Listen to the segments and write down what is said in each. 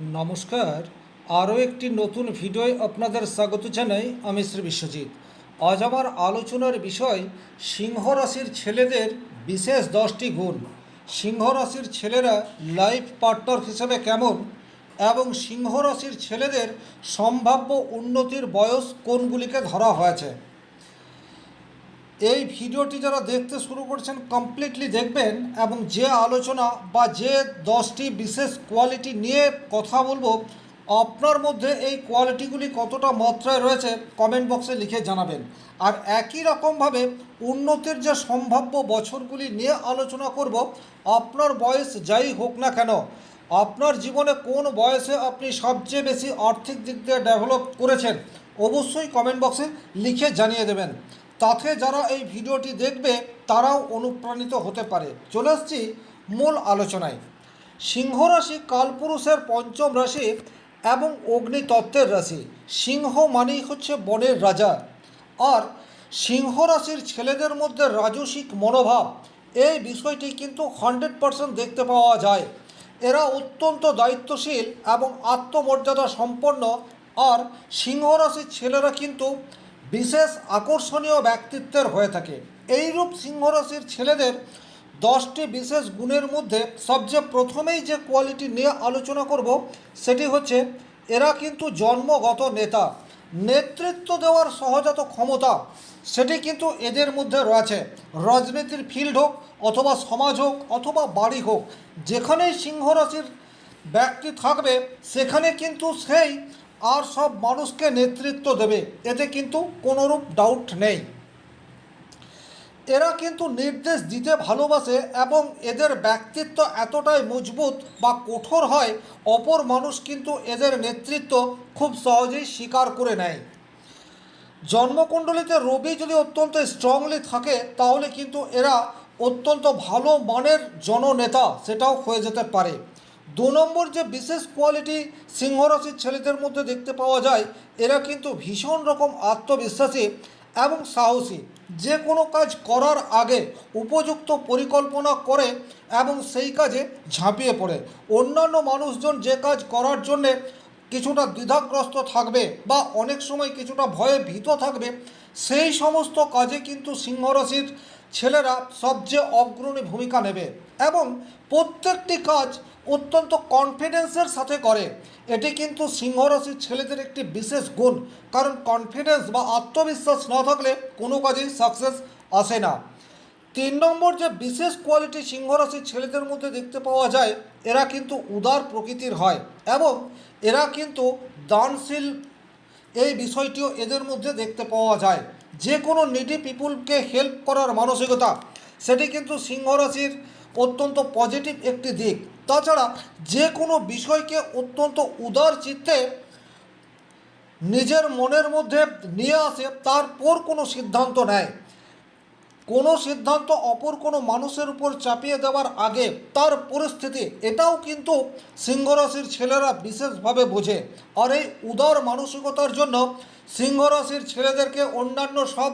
নমস্কার। আরও একটি নতুন ভিডিওয় আপনাদের স্বাগত জানাই আমি শ্রী বিশ্বজিৎ। আজ আমার আলোচনার বিষয় সিংহ রাশির ছেলেদের বিশেষ দশটি গুণ। সিংহ রাশির ছেলেরা লাইফ পার্টনার হিসেবে কেমন? এবং সিংহ রাশির ছেলেদের সম্ভাব্য উন্নতির বয়স কোনগুলিকে ধরা হয়েছে? এই ভিডিওটি যারা দেখতে শুরু করছেন কমপ্লিটলি দেখবেন এবং যে আলোচনা বা যে দশটি বিশেষ কোয়ালিটি নিয়ে কথা বলব, আপনার মধ্যে এই কোয়ালিটিগুলি কতটা মাত্রায় রয়েছে কমেন্ট বক্সে লিখে জানাবেন। আর একই রকমভাবে উন্নতির যে সম্ভাব্য বছরগুলি নিয়ে আলোচনা করব, আপনার বয়স যাই হোক না কেন, আপনার জীবনে কোন বয়সে আপনি সবচেয়ে বেশি আর্থিক দিক দিয়ে ডেভেলপ করেছেন, অবশ্যই কমেন্ট বক্সে লিখে জানিয়ে দেবেন। তাতে যারা এই ভিডিওটি দেখবে, তারাও অনুপ্রাণিত হতে পারে। চলে আসছি মূল আলোচনায়। সিংহ রাশি কালপুরুষের পঞ্চম রাশি এবং অগ্নিতত্ত্বের রাশি। সিংহ মানেই হচ্ছে বনের রাজা। আর সিংহ রাশির ছেলেদের মধ্যে রাজসিক মনোভাব, এই বিষয়টি কিন্তু হান্ড্রেড পারসেন্ট দেখতে পাওয়া যায়। এরা অত্যন্ত দায়িত্বশীল এবং আত্মমর্যাদা সম্পন্ন। আর সিংহ রাশির ছেলেরা কিন্তু বিশেষ আকর্ষণীয় ব্যক্তিত্বের হয়ে থাকে। এইরূপ সিংহরাশির ছেলেদের দশটি বিশেষ গুণের মধ্যে সবচেয়ে প্রথমেই যে কোয়ালিটি নিয়ে আলোচনা করব, সেটি হচ্ছে এরা কিন্তু জন্মগত নেতা। নেতৃত্ব দেওয়ার সহজাত ক্ষমতা, সেটি কিন্তু এদের মধ্যে রয়েছে। রাজনীতির ফিল্ড হোক, অথবা সমাজ হোক, অথবা বাড়ি হোক, যেখানেই সিংহরাশির ব্যক্তি থাকবে, সেখানে কিন্তু সেই আর সব মানুষকে নেতৃত্ব দেবে। এতে কিন্তু কোনোরূপ ডাউট নেই। এরা কিন্তু নির্দেশ দিতে ভালোবাসে এবং এদের ব্যক্তিত্ব এতটাই মজবুত বা কঠোর হয়, অপর মানুষ কিন্তু এদের নেতৃত্ব খুব সহজেই স্বীকার করে নেয়। জন্মকুণ্ডলিতে রবি যদি অত্যন্ত স্ট্রংলি থাকে, তাহলে কিন্তু এরা অত্যন্ত ভালো মানের জননেতা, সেটাও হয়ে যেতে পারে। দু নম্বর যে বিশেষ কোয়ালিটি সিংহরাশির ছেলেদের মধ্যে দেখতে পাওয়া যায়, এরা কিন্তু ভীষণ রকম আত্মবিশ্বাসী এবং সাহসী। যে কোনো কাজ করার আগে উপযুক্ত পরিকল্পনা করে এবং সেই কাজে ঝাঁপিয়ে পড়ে। অন্যান্য মানুষজন যে কাজ করার জন্যে কিছুটা দ্বিধাগ্রস্ত থাকবে বা অনেক সময় কিছুটা ভয়ে ভীত থাকবে, সেই সমস্ত কাজে কিন্তু সিংহরাশির ছেলেরা সবচেয়ে অগ্রণী ভূমিকা নেবে এবং প্রত্যেকটি কাজ অত্যন্ত কনফিডেন্সের সাথে করে। এটি কিন্তু সিংহরাশির ছেলেদের একটি বিশেষ গুণ, কারণ কনফিডেন্স বা আত্মবিশ্বাস না থাকলে কোনো কাজেই সাকসেস আসে না। তিন নম্বর যে বিশেষ কোয়ালিটি সিংহরাশির ছেলেদের মধ্যে দেখতে পাওয়া যায়, এরা কিন্তু উদার প্রকৃতির হয় এবং এরা কিন্তু দানশীল। এই বিষয়টিও এদের মধ্যে দেখতে পাওয়া যায়। যে কোনো নিডি পিপুলকে হেল্প করার মানসিকতা, সেটি কিন্তু সিংহরাশির অত্যন্ত পজিটিভ একটি দিক। তাছাড়া যে কোনো বিষয়কে অত্যন্ত উদার চিত্তে নিজের মনের মধ্যে নিয়ে আসে, তারপর কোনো সিদ্ধান্ত নেয়। কোনো সিদ্ধান্ত অপর কোনো মানুষের উপর চাপিয়ে দেওয়ার আগে তার পরিস্থিতি, এটাও কিন্তু সিংহরাশির ছেলেরা বিশেষভাবে বোঝে। আর এই উদার মানসিকতার জন্য সিংহরাশির ছেলেদেরকে অন্যান্য সব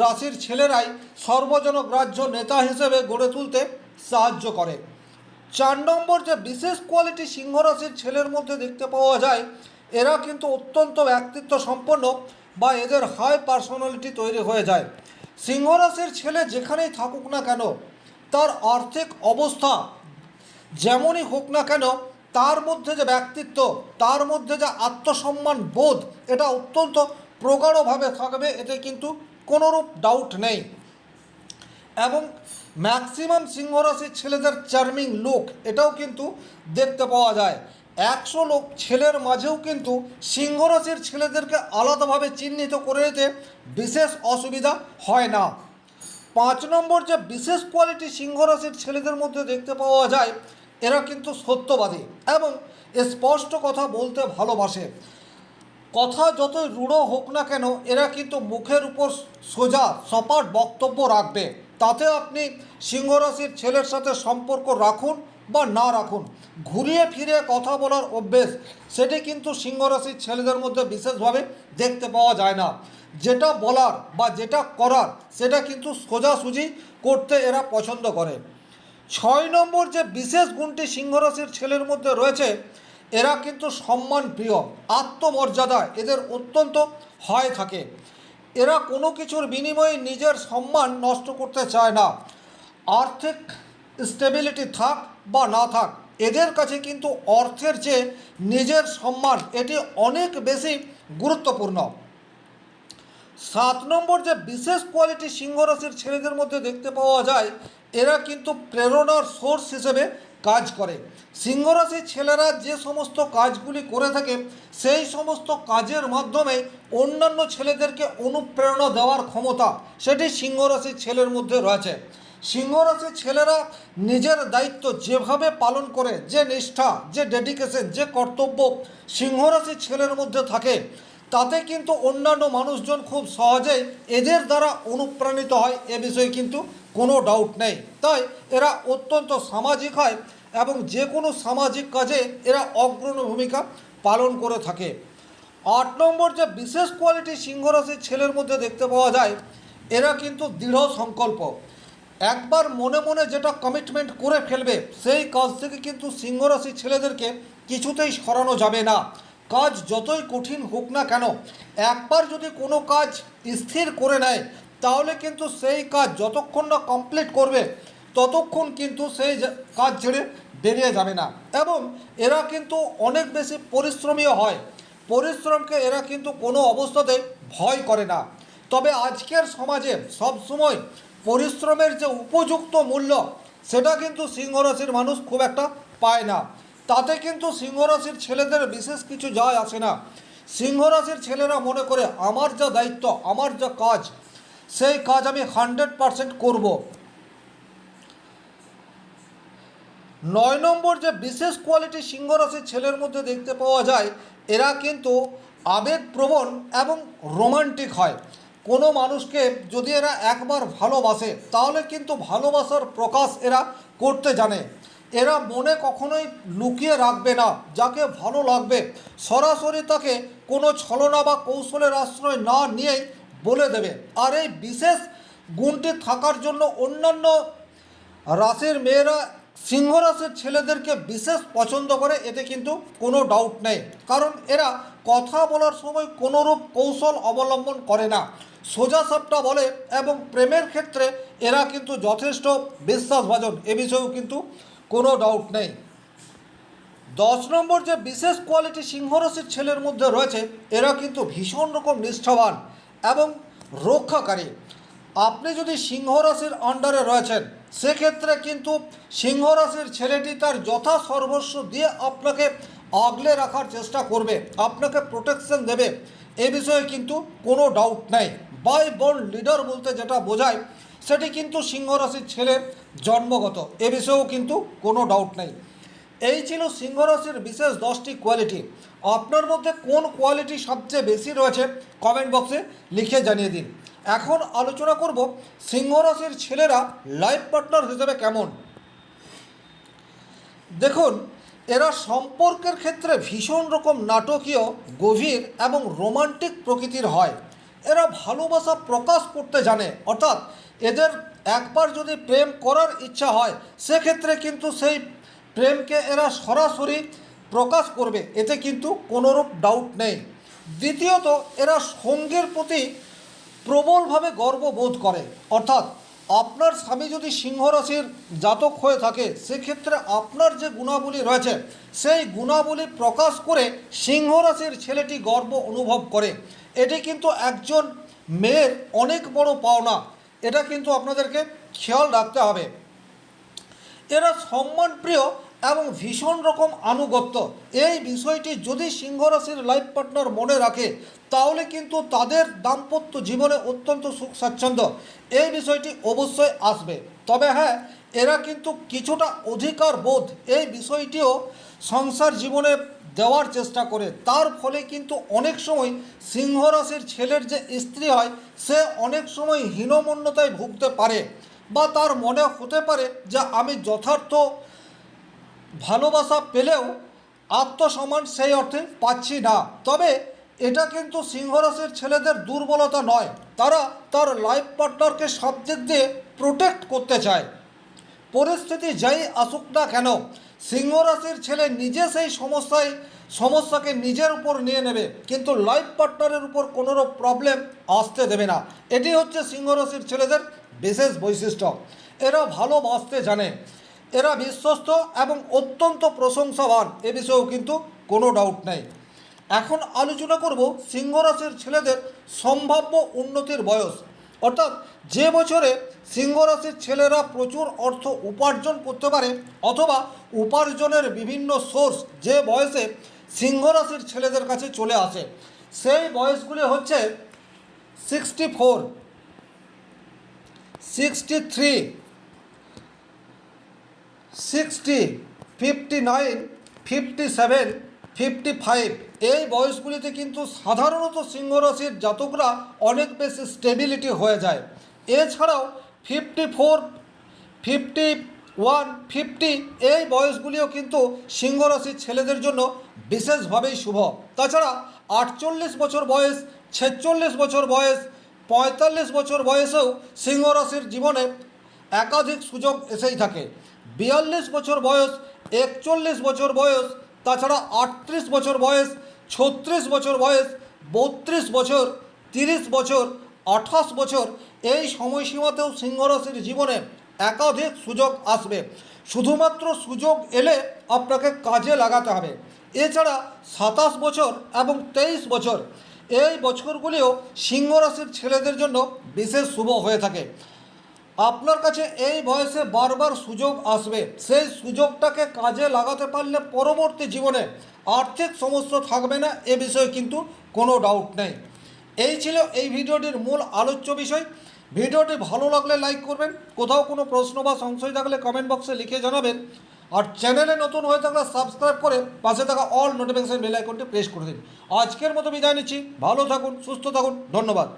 রাশির ছেলেরাই সর্বজনগ্রাহ্য নেতা হিসেবে গড়ে তুলতে সাহায্য করে। চার নম্বর যে বিশেষ কোয়ালিটি সিংহরাশির ছেলের মধ্যে দেখতে পাওয়া যায়, এরা কিন্তু অত্যন্ত ব্যক্তিত্ব সম্পন্ন বা এদের হাই পার্সোনালিটি তৈরি হয়ে যায়। সিংহরাশির ছেলে যেখানেই থাকুক না কেন, তার আর্থিক অবস্থা যেমনই হোক না কেন, তার মধ্যে যে ব্যক্তিত্ব, তার মধ্যে যে আত্মসম্মান বোধ, এটা অত্যন্ত প্রগাঢ়ভাবে থাকবে, এতে কিন্তু কোনোরূপ ডাউট নেই। এবং ম্যাক্সিমাম সিংহরাশির ছেলেদের চার্মিং লুক এটাও কিন্তু দেখতে পাওয়া যায়। একশো লোক ছেলের মাঝেও কিন্তু সিংহরাশির ছেলেদেরকে আলাদাভাবে চিহ্নিত করে দিতে বিশেষ অসুবিধা হয় না। পাঁচ নম্বর যে বিশেষ কোয়ালিটি সিংহরাশির ছেলেদের মধ্যে দেখতে পাওয়া যায়, এরা কিন্তু সত্যবাদী এবং স্পষ্ট কথা বলতে ভালোবাসে। কথা যতই রূঢ় হোক না কেন, এরা কিন্তু মুখের উপর সোজা সপাট বক্তব্য রাখবে। তাতে আপনি সিংহরাশির ছেলের সাথে সম্পর্ক রাখুন বা না রাখুন। ঘুরিয়ে ফিরে কথা বলার অভ্যেস, সেটি কিন্তু সিংহরাশির ছেলেদের মধ্যে বিশেষভাবে দেখতে পাওয়া যায় না। যেটা বলার বা যেটা করার, সেটা কিন্তু সোজাসুজি করতে এরা পছন্দ করে। ছয় নম্বর যে বিশেষ গুণটি সিংহরাশির ছেলের মধ্যে রয়েছে, এরা কিন্তু সম্মান প্রিয়, আত্মমর্যাদা এদের অত্যন্ত হয় থাকে। এরা কোনো কিছুর বিনিময়ে নিজের সম্মান নষ্ট করতে চায় না। আর্থিক স্টেবিলিটি থাক বা না থাক, এদের কাছে কিন্তু অর্থের চেয়ে নিজের সম্মান এটি অনেক বেশি গুরুত্বপূর্ণ। সাত নম্বর যে বিশেষ কোয়ালিটি সিংহ রাশির ছেলেদের মধ্যে দেখতে পাওয়া যায়, এরা কিন্তু প্রেরণার সোর্স হিসেবে কাজ করে। সিংহ রাশির ছেলেরা যে সমস্ত কাজগুলি করে থাকে, সেই সমস্ত কাজের মাধ্যমে অন্যান্য ছেলেদেরকে অনুপ্রেরণা দেওয়ার ক্ষমতা সেটি সিংহ রাশির ছেলের মধ্যে রয়েছে। সিংহ রাশির ছেলেরা নিজের দায়িত্ব যেভাবে পালন করে, যে নিষ্ঠা, যে ডেডিকেশন যে কর্তব্য সিংহ রাশির ছেলের মধ্যে থাকে, তাতে কিন্তু অন্যান্য মানুষজন খুব সহজেই এদের দ্বারা অনুপ্রাণিত হয়, এ বিষয়ে কিন্তু কোনো ডাউট নেই। তাই এরা অত্যন্ত সামাজিক হয় এবং যে কোনো সামাজিক কাজে এরা অগ্রণী ভূমিকা পালন করে থাকে। আট নম্বর যে বিশেষ কোয়ালিটি সিংহরাশির ছেলের মধ্যে দেখতে পাওয়া যায়, এরা কিন্তু দৃঢ় সংকল্প। একবার মনে মনে যেটা কমিটমেন্ট করে ফেলবে, সেই কাজ থেকে কিন্তু সিংহরাশি ছেলেদেরকে কিছুতেই সরানো যাবে না। কাজ যতই কঠিন হোক না কেন, একবার যদি কোনো কাজ স্থির করে নেয়, তাহলে কিন্তু সেই কাজ যতক্ষণ না কমপ্লিট করবে, ততক্ষণ কিন্তু সেই কাজ ছেড়ে বেরিয়ে যাবে না। এবং এরা কিন্তু অনেক বেশি পরিশ্রমীও হয়। পরিশ্রমকে এরা কিন্তু কোনো অবস্থাতে ভয় করে না। তবে আজকের সমাজে সবসময় পরিশ্রমের যে উপযুক্ত মূল্য, সেটা কিন্তু সিংহরাশির মানুষ খুব একটা পায় না। তাতে কিন্তু সিংহরাশির ছেলেদের বিশেষ কিছু যায় আসে না। সিংহরাশির ছেলেরা মনে করে, আমার যা দায়িত্ব, আমার যা কাজ, সেই কাজ আমি হান্ড্রেড পারসেন্ট করব। নয় নম্বর যে বিশেষ কোয়ালিটি সিংহরাশির ছেলের মধ্যে দেখতে পাওয়া যায়, এরা কিন্তু আবেগপ্রবণ এবং রোমান্টিক হয়। কোনো মানুষকে যদি এরা একবার ভালোবাসে, তাহলে কিন্তু ভালোবাসার প্রকাশ এরা করতে জানে। এরা মনে কখনোই লুকিয়ে রাখবে না, যাকে ভালো লাগবে। সরাসরি তাকে কোনো ছলনা বা কৌশলের আশ্রয় না নিয়েই বলে দেবে। আর এই বিশেষ গুণটি থাকার জন্য অন্যান্য রাশির মেয়েরা সিংহ রাশির ছেলেদেরকে বিশেষ পছন্দ করে, এতে কিন্তু কোনো ডাউট নেই। কারণ এরা কথা বলার সময় কোনোরূপ কৌশল অবলম্বন করে না। সোজা সাপটা বলে এবং প্রেমের ক্ষেত্রে এরা কিন্তু যথেষ্ট বিশ্বাসভাজন, এ বিষয়েও কিন্তু কোনো ডাউট নেই। দশ নম্বর যে বিশেষ কোয়ালিটি সিংহরাশির ছেলের মধ্যে রয়েছে, এরা কিন্তু ভীষণ রকম নিষ্ঠাবান এবং রক্ষাকারী। আপনি যদি সিংহরাশির আন্ডারে রয়েছেন সেক্ষেত্রে কিন্তু সিংহরাশির ছেলেটি তার যথা সর্বস্ব দিয়ে আপনাকে আগলে রাখার চেষ্টা করবে, আপনাকে প্রোটেকশন দেবে। এ বিষয়ে কিন্তু কোনো ডাউট নাই। বাই বর্ন লিডার বলতে যেটা বোঝায়, সেটি কিন্তু সিংহরাশির ছেলের জন্মগত, এ বিষয়েও কিন্তু কোনো ডাউট নেই। এই ছিল সিংহ রাশির বিশেষ দশটি কোয়ালিটি আপনার মধ্যে কোন কোয়ালিটি সবচেয়ে বেশি রয়েছে? কমেন্ট বক্সে লিখে জানিয়ে দিন। এখন আলোচনা করব সিংহ রাশির ছেলেরা লাইফ পার্টনার হিসেবে কেমন? দেখুন, এরা সম্পর্কের ক্ষেত্রে ভীষণ রকম নাটকীয়, গভীর এবং রোমান্টিক প্রকৃতির হয়। এরা ভালোবাসা প্রকাশ করতে জানে, অর্থাৎ এদের একবার যদি প্রেম করার ইচ্ছা হয়, সেক্ষেত্রে কিন্তু সেই প্রেমকে এরা সরাসরি প্রকাশ করবে, এতে কিন্তু কোনোরূপ ডাউট নেই। দ্বিতীয়ত, এরা সঙ্গের প্রতি প্রবলভাবে গর্ববোধ করে। অর্থাৎ আপনার স্বামী যদি সিংহ রাশির জাতক হয়ে থাকে, সেক্ষেত্রে আপনার যে গুণাবলী রয়েছে, সেই গুণাবলী প্রকাশ করে সিংহ রাশির ছেলেটি গর্ব অনুভব করে। এটি কিন্তু একজন মেয়ের অনেক বড় পাওনা। এটা কিন্তু আপনাদেরকে খেয়াল রাখতে হবে। এরা সম্মানপ্রিয় এবং ভীষণ রকম আনুগত্য। এই বিষয়টি যদি সিংহ রাশির লাইফ পার্টনার মনে রাখে, তাহলে কিন্তু তাদের দাম্পত্য জীবনে অত্যন্ত সুখ স্বাচ্ছন্দ্য। এই বিষয়টি অবশ্যই আসবে। তবে হ্যাঁ এরা কিন্তু কিছুটা অধিকার বোধ। এই বিষয়টিও সংসার জীবনে দেওয়ার চেষ্টা করে। তার ফলে কিন্তু অনেক সময় সিংহ রাশির ছেলের যে স্ত্রী হয়, সে অনেক সময় হীনমন্যতায় ভুগতে পারে। বা তার মনে হতে পারে যে, আমি যথার্থ ভালোবাসা পেলেও আত্মসম্মান সেই অর্থে পাচ্ছি না। তবে এটা কিন্তু সিংহরাশির ছেলেদের দুর্বলতা নয়। তারা তার লাইফ পার্টনারকে সব দিক দিয়ে প্রোটেক্ট করতে চায়। পরিস্থিতি যাই আসুক না কেন সিংহ রাশির ছেলে নিজে সেই সমস্যায়, সমস্যাকে নিজের উপর নিয়ে নেবে। কিন্তু লাইফ পার্টনারের উপর কোনো প্রবলেম আসতে দেবে না। এটি হচ্ছে সিংহ রাশির ছেলেদের বিশেষ বৈশিষ্ট্য। এরা ভালোবাসতে জানে। এরা বিশ্বস্ত এবং অত্যন্ত প্রশংসাবান। এ বিষয়েও কিন্তু কোনো ডাউট নেই। এখন আলোচনা করব সিংহ রাশির ছেলেদের সম্ভাব্য উন্নতির বয়স। অর্থাৎ যে বছরে সিংহ রাশির ছেলেরা প্রচুর অর্থ উপার্জন করতে পারে অথবা উপার্জনের বিভিন্ন সোর্স যে বয়সে সিংহ রাশির ছেলেদের কাছে চলে আসে, সেই বয়সগুলি হচ্ছে sixty four sixty three sixty, fifty nine, fifty seven, fifty five. এই বয়সগুলিতে কিন্তু সাধারণত সিংহ রাশির জাতকরা অনেক বেশি স্টেবিলিটি হয়ে যায়। এছাড়াও fifty four, fifty one, fifty, এই বয়সগুলিও কিন্তু সিংহ রাশির ছেলেদের জন্য বিশেষভাবেই শুভ। তাছাড়া আটচল্লিশ বছর বয়স, ছেচল্লিশ বছর বয়স, পঁয়তাল্লিশ বছর বয়সেও সিংহ রাশির জীবনে একাধিক সুযোগ এসেই থাকে। বিয়াল্লিশ বছর বয়স, একচল্লিশ বছর বয়স, তাছাড়া আটত্রিশ বছর বয়স, ছত্রিশ বছর বয়স, বত্রিশ বছর, তিরিশ বছর, আঠাশ বছর, এই সময়সীমাতেও সিংহরাশির জীবনে একাধিক সুযোগ আসবে। শুধুমাত্র সুযোগ এলে আপনাকে কাজে লাগাতে হবে। এছাড়া সাতাশ বছর এবং তেইশ বছর, এই বছরগুলিও সিংহরাশির ছেলেদের জন্য বিশেষ শুভ হয়ে থাকে। আপনার কাছে এই বয়সে বারবার সুযোগ আসবে। সেই সুযোগটাকে কাজে লাগাতে পারলে পরবর্তী জীবনে আর্থিক সমস্যা থাকবে না, এ বিষয়ে কিন্তু কোনো ডাউট নেই। এই ছিল এই ভিডিওটির মূল আলোচ্য বিষয়। ভিডিওটি ভালো লাগলে লাইক করবেন, কোথাও কোনো প্রশ্ন বা সংশয় থাকলে কমেন্ট বক্সে লিখে জানাবেন। আর চ্যানেলে নতুন হয়ে থাকলে সাবস্ক্রাইব করে পাশে থাকা অল নোটিফিকেশন বেল আইকনটি প্রেস করে দিন। আজকের মতো বিদায় নিচ্ছি। ভালো থাকুন, সুস্থ থাকুন, ধন্যবাদ।